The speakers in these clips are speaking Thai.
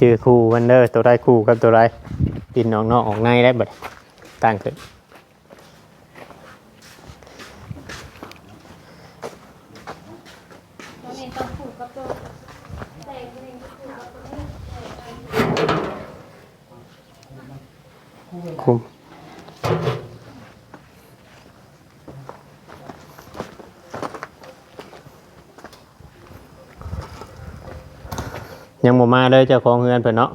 จือคู่วันเดอร์ตัวไรคู่กับตัวไรดินออกนอกออกในได้บัดต่างกัน ตัวนี้ต้องผูกกับตัวใส่ตัวนี้ผูกกับตัวนี้ใส่ไป คุมยังบ่ มาเลยเจ้าของเฮือนเพิ่นเนาะ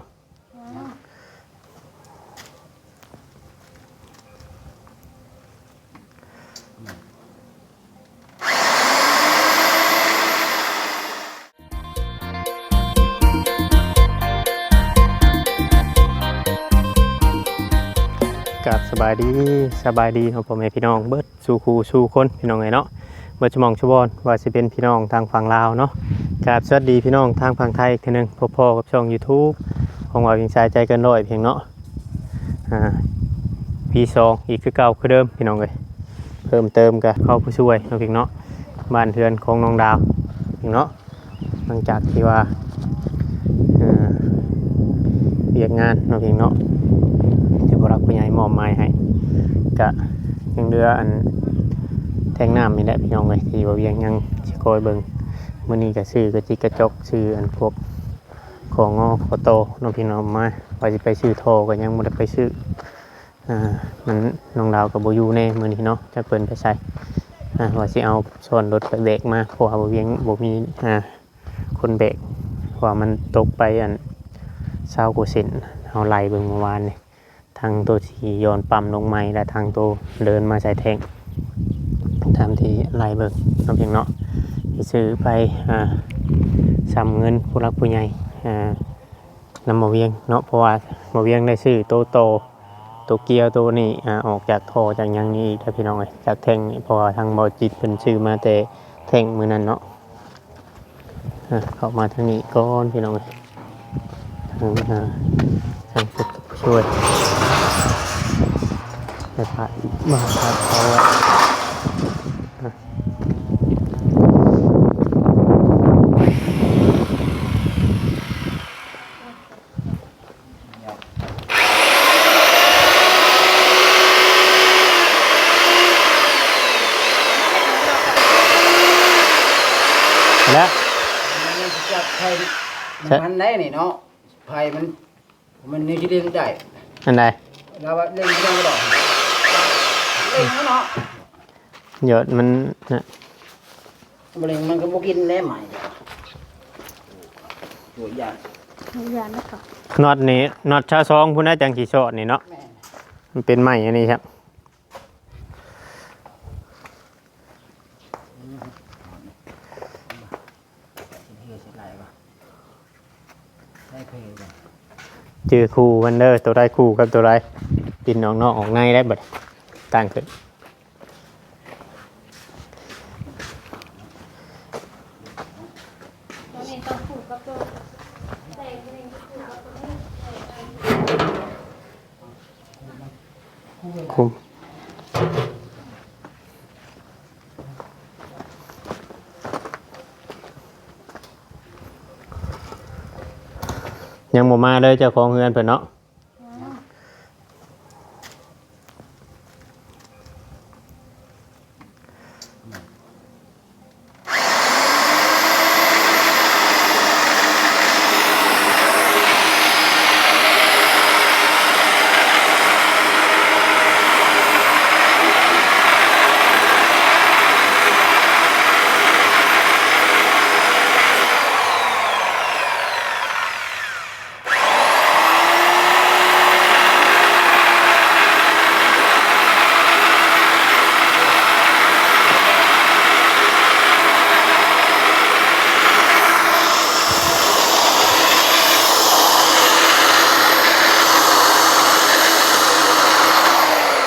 กับสบายดีสบายดีของผมเองพี่น้องเบิร์ดสู่ครูสู่คนพี่น้องไงเนาะเบิดชมองชบอนว่าจะเป็นพี่น้องทางฝั่งลาวเนาะ กับสวัสดีพี่น้องทางฝั่งไทยอีกทีนึงพอๆกับช่อง YouTube ของว่าวิงสายใจกันร้อยเพียงเนาะอ่าปีสองอีกคือเก่าคือเดิมพี่น้องเลยเพิ่มเติมกับเข้าผู้ช่วยเนาเพียงเนาะบ้านเรือนของน้องดาวเพียงเนาะหลังจากที่ว่าเอ่อเรียกงานเนาเพียงเนาะที่ผู้รักผู้ใหญ่มอบหมายให้กะยังเรืออันแทงน้ำนี่แหละพี่น้องเลยที่ว่าเวียงยังสิคอยเบิง มื้อนี้ก็ซื้อกระจิกกระจกซื้ออันพวกของงอขอโตน้องพี่น้องมาว่าสิไปซื้อโทรก็ยังบ่ได้ไปซื้ออ่ามันน้องดาวกับโบยู่แน่มื้อนี้เนาะจะเพิ่นไปใส่อ่าว่าสิเอาส่วนรถไปเบรกมาเพราะว่าบ่เวียงบ่มีอ่าคนเบรกเพราะว่ามันตกไปอัน20กว่าเซนเอาไล่เบิ่งเมื่อวานนี่ทางตัวที่โยนปั๊มลงไม้และทางตัวเดินมาใส่แทงทำที่ไล่เบิกน้ำเพียงเนาะ ซื้อไปอ่าซ้ำเงินผู้รักผู้ใหญ่อ่านำมาเวียงเนาะเพราะว่ามาเวียงได้ซื้อโตโตตัวเกียวตัวนี้อ่าออกจากท่อจากยังนี้ถ้าพี่น้องเอ้ยจากแทงเพราะทางบอจิตเป็นซื้อมาแต่แทงมือนั้นเนาะอ่าเข้ามาทางนี้ก่อนพี่น้องเอ้ยทางอ่าทางสุดช่วยไปผ่านมาผ่านเขาอะอะแล้ว มันจับไผ่มันได้นี่เนาะไผ่มัน มันนี่ ที่เล่นได้อันใดแล้วว่าเล่นยังไม่ได้เล่นเนาะหยดมันน่ะมะเร็งมันก็บ่กินแล้วใหม่โหยยานยานนะคะน็อตนี่น็อตชาซองพุ่นน่าจังกี่โซดนี่เนาะแม่มันเป็นใหม่อันนี้ครับ เฮียสิไหลปะได้เพลงเลย ชื่อคู่วันเดอร์ตัวไรคู่กับตัวไรปินออกนอกออกในได้บัดต่างกัน ตัวนี้ต้องผูกกับตัวใส่ตัวนี้ผูกกับตัวนี้ใส่ไป คุม ยังบ่มาเลยเจ้าของเฮือนเพิ่นเนาะ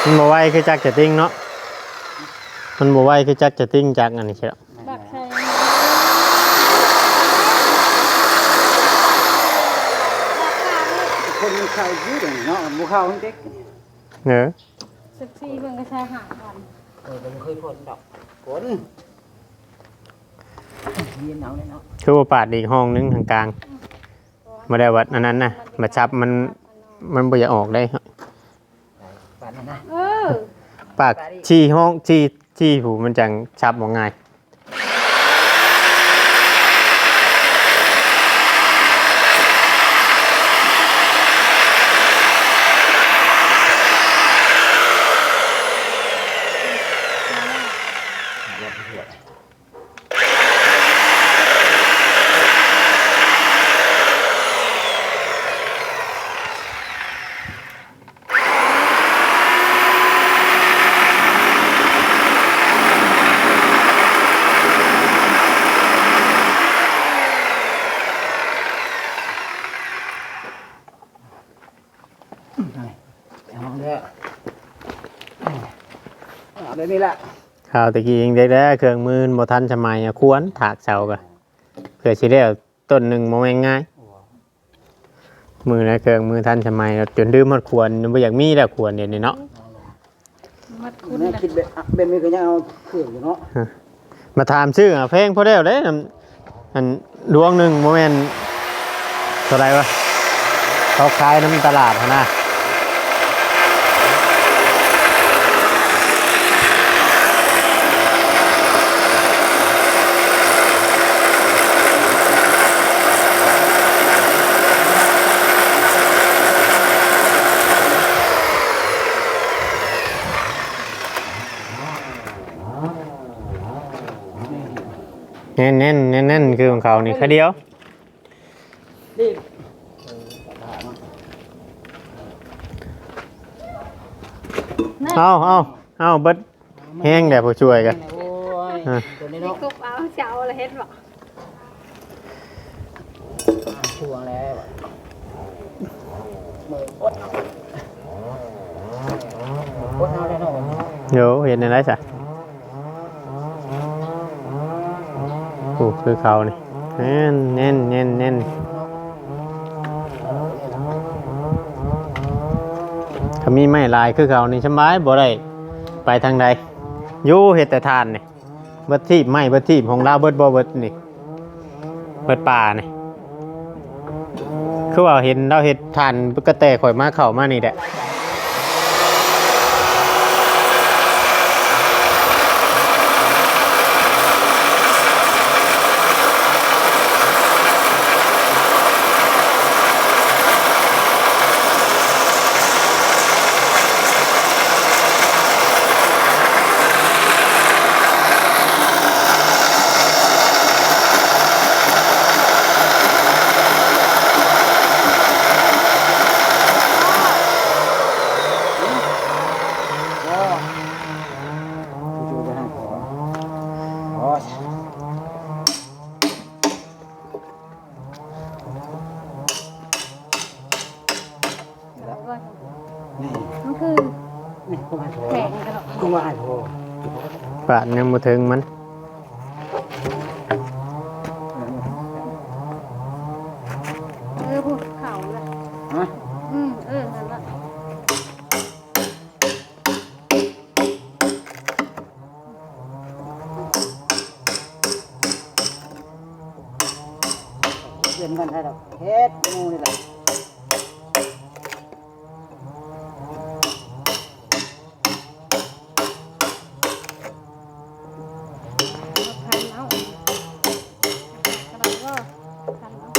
มันบ่ไหวคือจักจะติ้งเนาะมันบ่ไหวคือจักจะติ้งจักอันนี้ใช่ไหมบักใส่คนมันเข้ายืดเนาะบ่เข้าเด็กเนอะสิบสี่เพิ่งก็ใช้หากันเออผมเคยพ่นดอกฝนมีหนาวเลยเนาะคือว่าปาดอีกห้องนึงทางกลางมาได้วัดอันนั้นนะมาชับมันมันบ่อยากออกได้ปันนะนะเออ ปากชี้ห้องชี้ชี้ผูมันจังชับบ่ง่าย เอาเด้อเอาเดี๋ยวนี้แหละ ข่าวตะกี้เองได้แล้วเครื่องมือบ่ทันสมัยอะควรถากเสาก็เพื่อสิได้เอาต้นหนึงบ่แม่นง่าย มือนะเครื่องมือทันสมัยแล้วจนดื้อหมดควรบ่อยากมีแล้วควรเดี๋ยวนี้เนาะมัดคุณแม่นะคิดแบบอะเป็นมีก็ยังเอาเครื่องอยู่เนาะมาถามชื่ออะเพลงพอแล้วเด้อันอันดวงหนึงบ่แม่นเท่าไหร่วะเขาขายน้ำตลาดหั่นนะ แน่นแน่นแน่นแน่น คือของเขานี่แค่เดียวนี่เอาเอาเอาเบิดแห้งแต่ผู้ช่วยกันโอ้ยอะตัวนี้นี่เนาะกบเอาเจ้าอะไรเฮ็ดบ่ช่วงแล้วมืออดเอาอดเอาได้เนาะเดี๋ยวเห็นอะไรสะ โอ้คือเขานี่แน่นแน่นแน่นแน่นถ้ามีไม่ลายคือเขานี่สบายบ่ได้ไปทางใดอยู่เห็ดแต่ทานนี่เบิดทีบไม่เบิดทีบของเราเบิดบ่เบิดนี่เบิดป่านี่คือว่าเห็นเราเห็ดทานกระแตข่อยมาเข้ามานี่แหละ ก็จู่ๆไปให้ขอขอ นี่ มันคือ นี่ กูให้โทรแข่งกันหรอกกูว่าให้โทรปาดยังบ่ถึงมัน เออพวกเขาเลย ฮะ อืมเออนั่นละ เรียนกันได้ดอกเฮ็ดงูนี่แหละ พันเอากระดาษก็พันเอา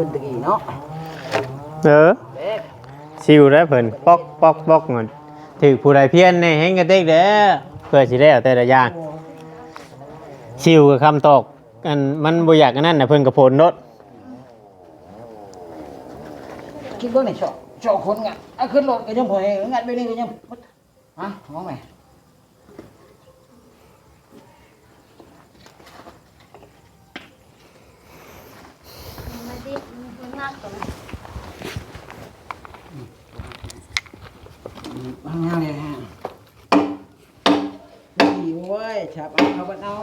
ชิวคนตะกี้เนาะเออเด็กชิวแล้วเพิ่นปอกปอกปอกเงินถือผู้ใดเพี้ยนในแห้งกระเตกเด้อเพื่อสิได้เอาแต่ละอย่างชิวกับคำตอกอันมันบ่อยากอันนั้นน่ะเพิ่นก็โพนรถคิดเบิ่งนี่ชอบชอบคนงัดอะขึ้นรถก็ยังพอให้งัดไปนี่ก็ยังฮะมองไหม มาดิมั นงากกว่านะบางงานเลยฮะนี่โว้ยฉับเอาเอาบัดเอา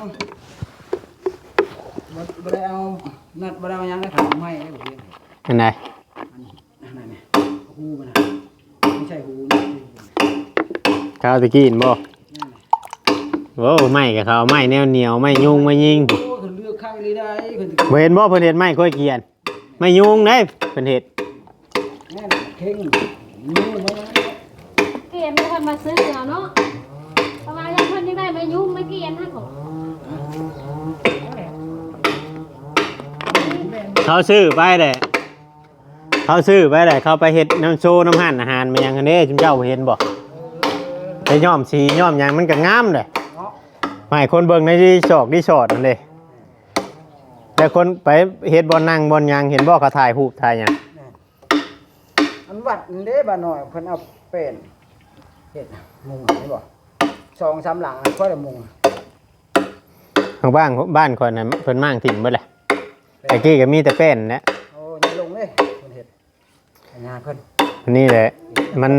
บัดบัดได้เอานัดบ่ได้มายังได้ขายไม้ได้บ่เพียงอันไหนอันนี้นั่นนี่หูมันน่ะไม่ใช่หูนี่ข้าวตะกี้เห็นบ่นั่นน่ะโว้ไม่กับเขาไม่แนวเหนียวไม่ยุ่งไม่ยิงโอ้คนเลือกข้างเลยได้คนที่บ่เห็นบ่เพิ่นเฮ็ดไม่ค่อยเกลียน ไม่ยุ่งเด้เพิ่นเฮ็ดแม่นเข่งนิ้วมันเกลียนไม่คนมาซื้อเอาเนาะประมาณยังคนยังได้มายุ่งไม่เกลียนนะของเขาซื้อไปได้เขาซื้อไปได้เขาไปเฮ็ดน้ำโซน้ำหั่นอาหารมายังคันเด้จุมเจ้าบ่เห็นบ่ไปย้อมสีย้อมหยังมันก็งามเด้เนาะไม่คนเบิ่งในรีสอร์ทรีสอร์ทนั่นเด้ แต่คนไปเฮ็ดบ่อนนั่งบ่อนหยังเห็นบ่เขาถ่ายรูปถ่ายหยังอันวัดนี่เด้บ่าน้อยเพิ่นเอาเป็นเฮ็ดมุงนี่บ่สองสามหลังค่อยได้มุงทางบ้านบ้านคนน่ะเพิ่นมั่างถิ่มเบิดแหละแต่กี้ก็มีแต่แป้นนะโอ้ยลงเลยเพิ่นเฮ็ดอันงานเพิ่นอันนี่แหละ มัน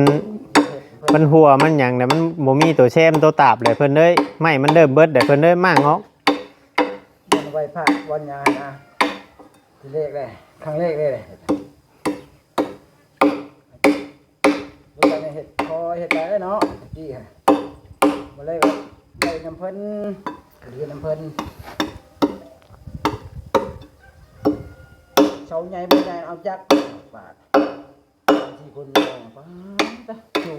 เฮ็ดเพิ่นมันหัวมันหยังแต่ะมันบ่มีตัวแช่มตัวตาบเลยเพิ่นเอ้ยไม่มันเริ่มเบิดแต่เพิ่นเอ้ยมากงอกเพิ่นไว้พระวันงานะทีเลขเลยครั้งแรกเลยเลยดูกันเฮ็ดคอเฮ็ดไปเนาะจี้ฮะบ่เลยก็ได้น้ำเพิ่นเรียนน้ำเพิ่นเสาใหญ่บ่ใหญ่เอาจักบาทที่คนมองป้าตะดู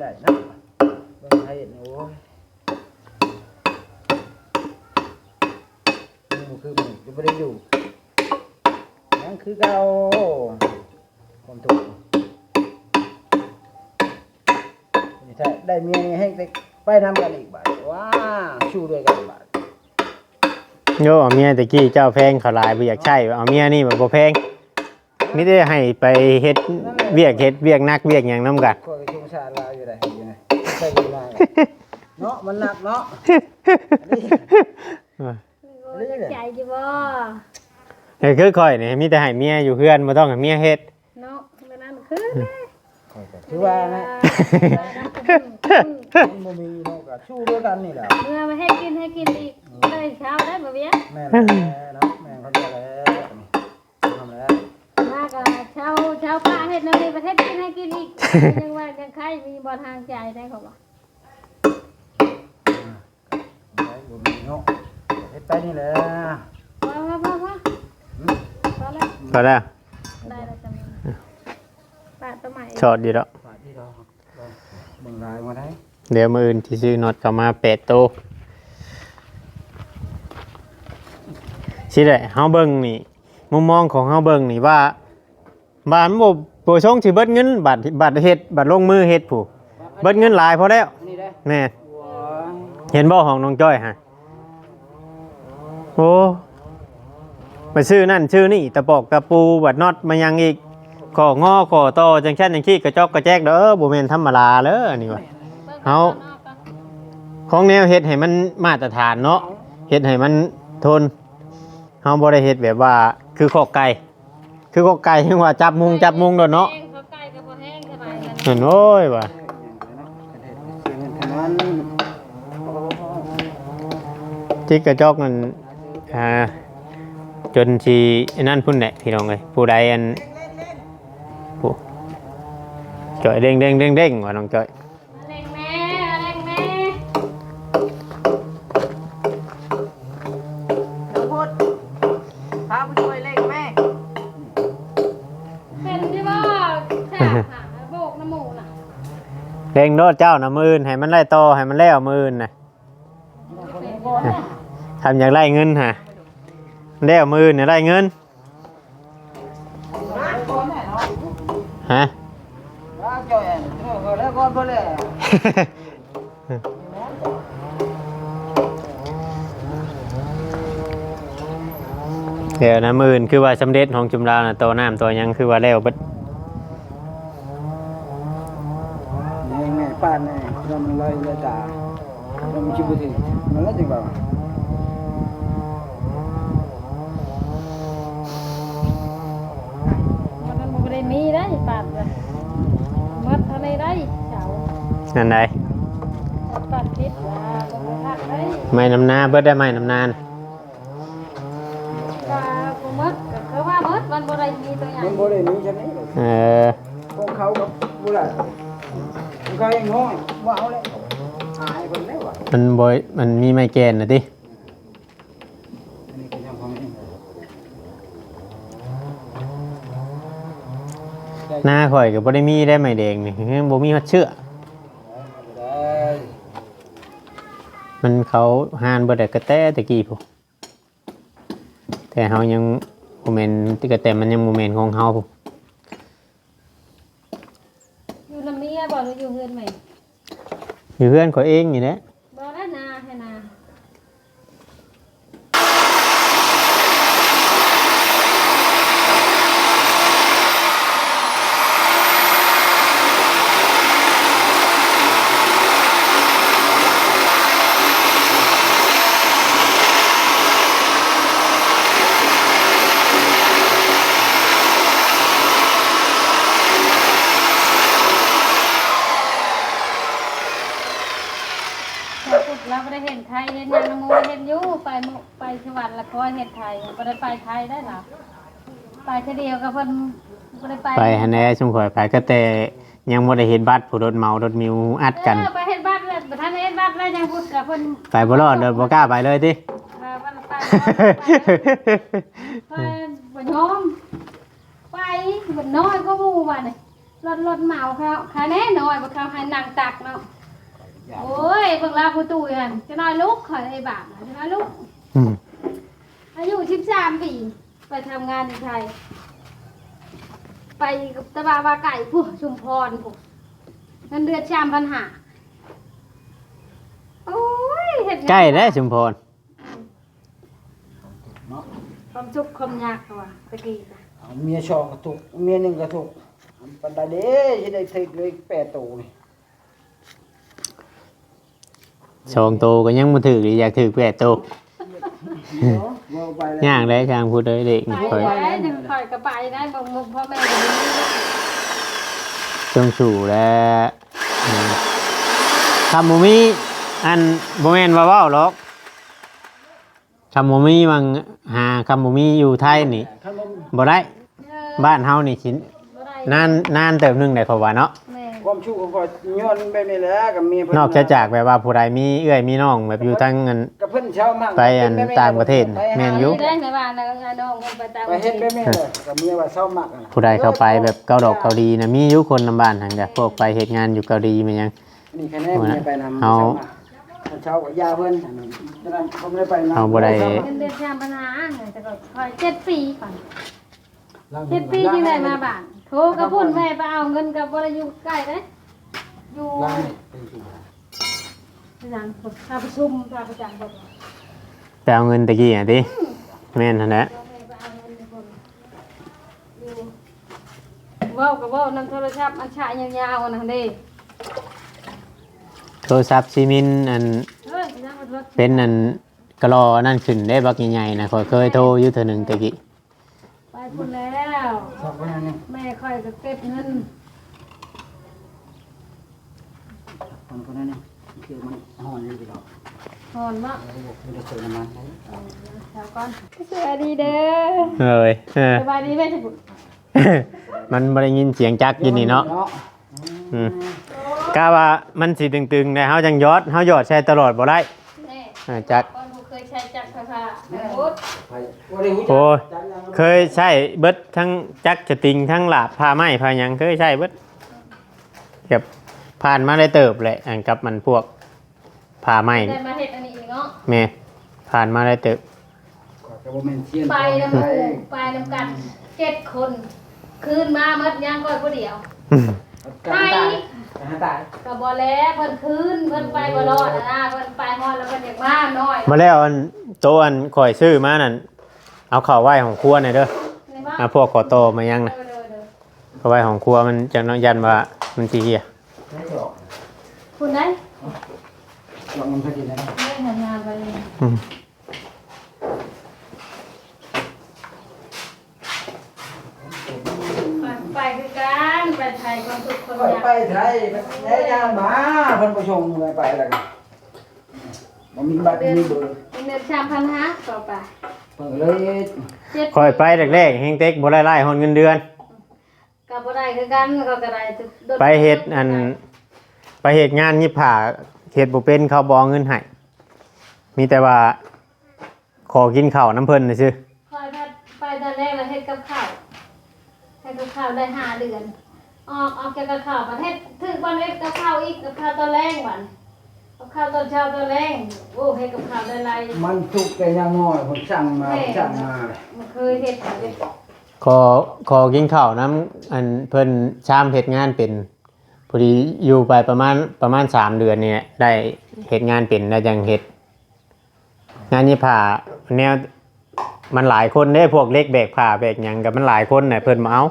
ได้นะเบิ่งไทยนี่โอ้ยหมูคือหมูจะไม่ได้อยู่นั่นคือเก่าความถูกนี่ถ้าได้เมียนี่ให้ไปไปนำกันอีกบาทว้าชูด้วยกันบาทโยเอาเมียตะกี้เจ้าแพงเขาหลายบ่อยากใช้เอาเมียนี่มันบ่แพงมิได้ให้ไปเฮ็ดเวียกเฮ็ดเวียกนักเวียกหยังนํกันคอยชงชาติลาว อยู่ไหนอยู่ไหนใช่ดีมากเนาะมันหนักเนาะอันนี้ใจจีบ่เฮ้ยคือข่อยนี่มีแต่ให้เมียอยู่เพื่อนบ่ต้องให้เมียเฮ็ดเนาะเวลามันคือถือว่านะมันบ่มีเนาะก็ชูด้วยกันนี่แหละเมื่อมาให้กินให้กินอีกเลยเช้าได้บ่เบี้ยแม่นแหละเนาะแม่นเขาจะแล้วทำแล้วมากะเช้าเช้าป้าเฮ็ดแนวนี้ประเทศกินให้กินอีกยังว่ายังใครมีบ่ทางใจได้เขาบ่ไปบ่มีเนาะเฮ็ดไปนี่แหละพอพอพอพอพอแล้วพอแล้วได้แล้วจำป้าตัวใหม่ชอดอยู่แล้วฝากที่เราเบิ่งรายมาได้เดี๋ยวมื้ออื่นสิซื้อน็อตเข้ามาแปดโตวสิได้เฮาเบิ่งนี่มุมมองของเฮาเบิ่งนี่ว่า บ้านบ่บ่ชงสิเบิดเงินบัตรบัตรเฮ็ดบัตรลงมือเฮ็ดผู้เบิดเงินหลายพอแล้วนี่ได้แม่ว้าเห็นบ่ของน้องจ้อยฮะโอ้ไปซื้อนั่นซื้อนี่ตะปอกตะปูบัดน็อตมายังอีกก่องอก่อต่อจังซั่นจังซี่กระจอกกระแจกเด้อบ่แม่นธรรมดาเด้ออันนี้ว่าเอาของแนวเฮ็ดให้มันมาตรฐานเนาะเฮ็ดให้มันทนเฮาบ่ได้เฮ็ดแบบว่าคือขอกไก่ คือขอกไก่ที่ว่าจับมุงจับมุงโดนเนาะเขาใกล้กับบ่แห้งสบายกันเห็นโอ้ยว่าเสียเงินทางนั้นที่กระจอกนั่นอ่าจนสิอันนั่นพุ่นแหละพี่น้องเอ้ยผู้ใดอันผู้จ่อยเด้งเด้งเด้งเด้งว่าน้องจ่อย เด้งโดดเจ้านะมืออื่นให้มันไล่โตให้มันแล้วมืออื่นน่ะทำอย่ากไล่เงินฮะแล้วมืออื่นเนี่ยไล่เงินฮะเดี๋ยวนะมืออื่นคือว่าสำเร็จของจุมราวนะตัวน้ำตัวยังคือว่าแล้วบิด นี่แม่ป้านนี่เรามันลอยเลยตามันชิบุถึงนั่นแหละจริงเปล่ามันนั้นบ่ได้มีได้ปาดเลยหมดเท่าไหร่ได้เจ้านั่นใดปาดติดว่าบ่ได้ทักได้ไม่น้ำหน้าเบิดได้ไหมน้ำนานว่าบ่หมดก็คือว่าหมดมันบ่ได้มีตัวอย่างมันบ่ได้มีใช่ไหมเออของเขากับบุหรี่ ของเขาเองน้อว่าเอาเลยหายคนแล้วอะมันบอยมันมีไม้แกนนะติอันนี้ก็ยังของเองหน้าข่อยก็บ่ได้มีได้ไม้แดงนี่บ่มีฮัดเชื่อ ได้มันเขาหานบ่ได้กระแตตะกี้พุแต่เฮายังบ่แม่นที่กระแตมันยังบ่แม่นของเฮาพุ อยู่ลำเมียบ่ หรืออยู่เฮือนใหม่อยู่เพื่อนขอยเองอยู่แหละ บ่ได้นาให้นา แต่ปุ๊บเราบ่ได้เห็นไทยเห็นหยังนโมเห็นอยู่ไปหมู่ไปสวรรค์แล้วก็เห็นไทยบ่ได้ไปไทยได้หรอไปเทื่อเดียวกับเพิ่นบ่ได้ไปไปหันแหน่ชุมข่อยไปก็แต่ยังบ่ได้เห็นบัตรผู้รถเมารถมิวอัดกัน เออไปเฮ็ดบ้านแล้วบ่ทันได้เฮ็ดบ้านแล้วยังพูดกับเพิ่นไปบ่รอดเด้อบ่กล้าไปเลยติ ว่าวันไปไปบ่ยอมไปบ่น้อยก็หมู่ว่านี่รถรถเหมาเขาค่าแน่น้อยบ่เขาให้นั่งตักเนาะโอ้ยเบิ่งลาผู้ตู้หั่นจะน้อยลูกขอยไอ้บาปน่ะจะน้อยลูกอืมอายุ13ปีไปทำงานที่ไทย ไปกับตะบาวาไก่ผู้ชุมพรผู้เงินเดือนชามพันหาโอ้ยเฮ็ดงานใกล้แล้วชุมพรเนาะความสุขความยากเขาว่าตะกี้น่ะเอาเมียชองก็ถูกเมียหนึ่งก็ถูกปันไดเด้ที่ได้ถึกเลยแปดตัวนี่สองโตก็ยังบ่ถึกอีกอยากถึกแปดโตว่า ไปแล้วย่างได้ช่างพูดเลยเด็กไปนี่ข่อยได้ยังคอยกระไปได้บอกมุกพ่อแม่ก็มีจงสู่และอืมคำบ่มีอันบ่แม่นว่าเว้าหรอกคำบ่มีวังหาคำบ่มีอยู่ไทยนี่ขนมบ่ได้เออบ้านเฮานี่สินบ่ได้นานนานเติบหนึงได้เขาว่าเนาะแม่ ความชูของก็ย้อนแบบนี้แหละกับเมียเพิ่นอกจากจากแบบว่าผู้ใดมีเอื้อยมีน้องแบบอยู่ทั้งอันกับเพิ่นเช้ามากไปอันต่างประเทศแม่นอยู่ ได้ในบ้านแล้วก็งานน้องคนไปตามไปเฮ็ดแบบนี้เลยกับเมียว่าเช้ามากอะผู้ใดเข้าไปแบบเกาดอกเกาดีนะมีอยู่คนลำบ้านทางเดียพวกไปเหตุงานอยู่เกาหลีมันยัง นี่คะแนนเมียไปนำเอา เช้ากับยาเพิ่นอันนั้นฉะนั้นเขาไม่ได้ไปนำเอาบ่ได้ เงินเดือนชามปัญหาแต่ก็คอยเจ็ดปีก่อน เจ็ดปีที่ได้มาบ้านโทรกับพุ่นแม่ไปเอาเงินกับบ่ได้อยู่ใกล้เด้อยู่ร้านนี่เป็นที่ที่นั่นพาประชุมพาประจำบ่ไปเอาเงินตะกี้อะติแม่นหั่นแหละเว้าก็เว้านำโทรศัพท์อันฉายยาวๆอันนั้นเด้โทรศัพท์ซีมินอันเฮ้ยสินะมันรถเป็นอันกระรอนั่นขึ้นได้บักใหญ่ๆนะข้อยเคยโทรอยู่เทื่อหนึงตะกี้ไป พุ่นแล้วชอบคนนั้นนี่แม่ค่อยก็เก็บเงินคนคนนั้นนี่คือมันห่อนอยู่ดอกหอนบ่มันจะเจอน้ำมันเดี๋ยวก่อนสวัสดีเด้อเอ้ยเออสบายดีไหมทุกคนมันบ่ได้ยินเสียงจักอยู่นี่เนาะอืมกะว่ามันสิตึงๆได้เฮาจังยอดเฮายอดใช้ตลอดบ่ได้แน่อ่าจักคนผู้เคยใช้ จักรพรรดิพุทธโอ้ยเคยใช้เบิดทั้งจักรจะติงทั้งหลาบผ้าไหมผ้าหยังเคยใช้เบิดแบบผ่านมาได้เติบแหละอันกับมันพวกผ้าไหมได้มาเฮ็ดอันนี้อีกเนาะแม่ผ่านมาได้เติบไปน้ำหมูไปน้ำกันเจ็ดคน คืนมาเมื่อย่างก่อนผู้เดียว ตายตายก็บ่แล้วเพิ่นคืนเพิ่นไปบ่รอดอะนะเพิ่นไปฮอดแล้วเพิ่นอยากมาน้อยมาแล้วอันโตะอันข่อยซื้อมานั่นเอาเข้าไว้ของครัวหน่อยเด้อในบ้านเอาพวกขอโตมายังนะเด้อเด้อเข้าไว้ของครัวมันจังน้องยันว่ามันสิเฮียคุณได้ลองมันพอดีนะเล่นงานไปเลยอืม ไปคือการ ไปไทยความสุขคนค่อยอยากไปไทยได้ยางมาเพิ่นผู้ชมเลยไปแล้วกันบ่มีบัตรมีเบอร์เงินสามพันห้าต่อไปเพิ่นเลยเจ็ดคอยไปแรกๆแฮงเต็กบ่ได้ไล่ฮอนเงินเดือนกับบ่ได้คือกันก็กระไรตึกไปเฮ็ดอัน ไปเฮ็ดงานยิบผ่าเฮ็ดบ่เป็นเขาบ่เอาเงินให้มีแต่ว่า ขอกินข้าวน้ำเพิ่นน่ะซื่อคอยพัดไปตอนแรกเราเฮ็ดกับข้าวเฮ็ดกับข้าวได้ห้าเดือน ออกออกจากกับข้าวประเทศถึงวันเฮ็ดกับข้าวอีกกับข้าวตอนแรงวันกับข้าวตอนเช้าตอนแรงโอ้เฮ็ดกับข้าวได้หลายมันทุกข์แต่ยังน้อยผมสั่งมาสั่งมามันเคยเฮ็ดแบบนี้ขอขอกินข้าวน้ำอันเพิ่นชามเฮ็ดงานเป็นพอดีอยู่ไปประมาณประมาณสามเดือนเนี่ยได้เฮ็ดงานเป็นแล้วจังเฮ็ดงานยิบผ่าแนวมันหลายคนเด้พวกเล็กแบกผ่าแบกหยังกับมันหลายคนน่ะเพิ่นมาเอา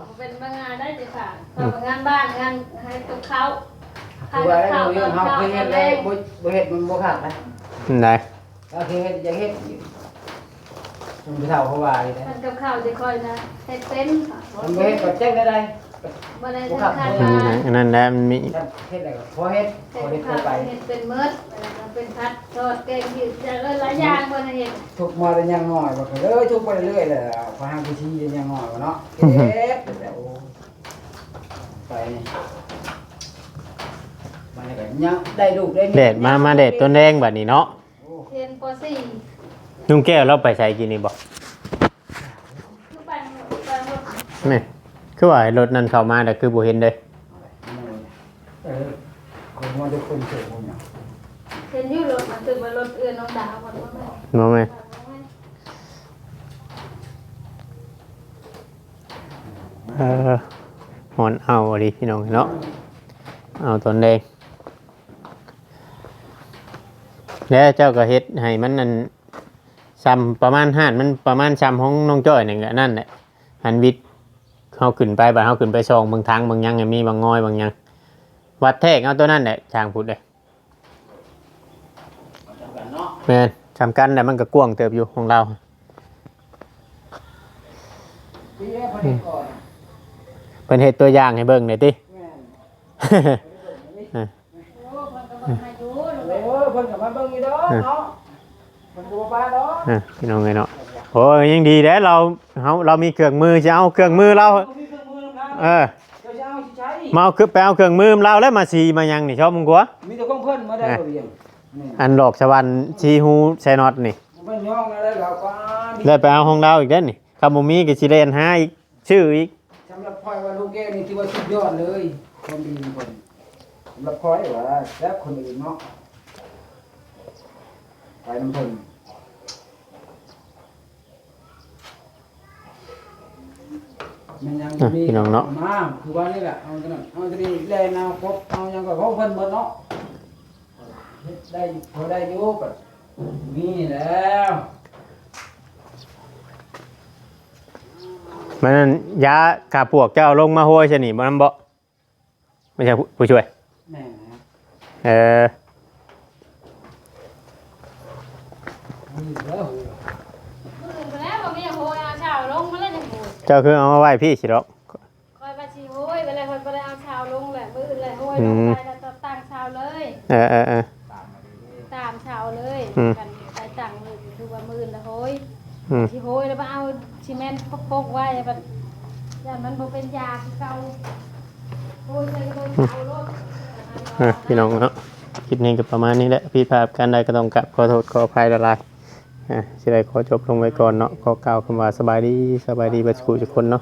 งานบ้านงานให้กับข้าวคือว่าได้เรื่องเฮาเคยเฮ็ดแล้วบ่บ่เฮ็ดมันบ่ขาดนะได้ถ้าเคยเฮ็ดอยากเฮ็ดอยู่มันไปเท่าเขาว่าเลยนะมันกับข้าวจะคอยนะเฮ็ดเป็นค่ะมันบ่เฮ็ดก็แจ้งได้ได้บ่ได้สำคัญอืมามอันนั้นแหละมันมีถ้าเฮ็ดได้ก็พอเฮ็ดพเฮ็อดเฮ็ดข้าเข้าวไปเฮ็ดเป็นเมิดเป็นพัดทอดแกงยืดจะหลายอย่างบ่ได้เฮ็ดทุกมาแต่ยังน้อยบ่เคยเลยทุกไปเรื่อยๆแหละพอหาผู้ชี้ยังน้อยว่าเนาะเฮ็ดแต่โอ้ ไปมันก็ยังได้ลูกได้มียเด็ดมามาเด็ดต้นแดงบัดนี้เนาะเรียนป .4 นุ่งแก้วเราไปใส่กินนี่บ่คือไปหมดไปหมดนี่คือว่าไอ้รถนั้นเข้ามาแต่คือบ่เห็นเลยเออคนมันจะคนเกิดผมเนี่ยเห็นอยู่รถมันถึงว่ารถเอื้อนน้องดาวมันบ่แม่นบ่แม่นเออ หอนเอาดิพี่น้องเนาะเอาต้นแดงแล้วเจ้าก็เฮ็ดให้มันนั่นซ้ำประมาณห้านมันประมาณซ้ำของน้องจ้อยนี่นก็นั่นแหละหันวิทย์เฮาขึ้นไปบัดเฮาขึ้นไปซองบางทางบางยังมีบางงอยบางยังวัดแทกเอาตัวนั้นแหละทางพุทธเลยเนาะแม่นสำคัญแต่มันก็กว้างเติบอยู่ของเรา เป็นเฮ็ดตัวอย่างให้เบิ่งหน่อยติ แม่นโอ้เพิ่นก็บ่ให้อยู่ลูกโอ้เพิ่นก็มาเบิ่งอยู่ดอกเนาะเพิ่นก็บ่ปาดอกอะพี่น้องไงเนาะโอ้ยยังดีเด้เราเฮาเรามีเครื่องมือจะเอาเครื่องมือเรามีเครื่องมือครับเออเจ้าจะเอาสิใช้ มาเอาคือไปเอาเครื่องมือเราแล้วมาสีมายังนี่ชอบมึงกว่ามีแต่ของเพิ่นมาได้บ่เรียนนี่อันดอกชะวันชีฮูใส่น็อตนี่เพิ่นย่องอะไรแล้วก็มีแล้วไปเอาของเราอีกเด้อนี่คำบ่มีก็สิเล่นหาอีกชื่ออีกสำหรับพลอยว่าลูกแก้วนี่ถือว่าสุดยอดเลยคนดีคนสำหรับพลอยว่าแล้วคนอื่นเนาะไปน้ำเพิ่นมันยังอะมีพี่น้องเนาะ มาคือว่านี่แหละเอาจังนั้นเอาจังนี้แลนเอาครบเอาหยังก็ของเพิ่นหมดเนาะเฮ็ดได้พอได้อยู่ก็มีแล้ว มันนั่นยากาปวกเจ้าลงมาโหยซะนี่บ่นำบ่ไม่ใช่ผู้ผู้ช่วยแม่นะเออมีแล้วมื้ออื่นไปแล้วบ่มีโหยเอาเช้าลงมาแล้วจังโหยเจ้าคือเอามาไว้พี่สิดอกคอยไปสิโหยไปเลยคอยบ่ได้เอาเช้าลงแหละมื้ออื่นเลยโหยลงไปแล้วก็ตั้งเช้าเลย เออเออเออตามเช้าเลยอืมกันไปตั้งมือคือว่ามื้ออื่นละโหยอืมสิโหยแล้วมาเอา ซีเมนต์พกๆไว้บัดย่านมันบ่เป็นยาคือเก่าโหยใส่โดยเช้ารถอะพี่น้องเนาะคลิปนี้ก็ประมาณนี้แหละพี่ภาพการใดก็ต้องกลับขอโทษขออภัยละลายอะสิได้ขอจบลงไว้ก่อนเนาะขอกล่าวคำว่าสบายดีสบายดีบัดสุขทุกคนเนาะ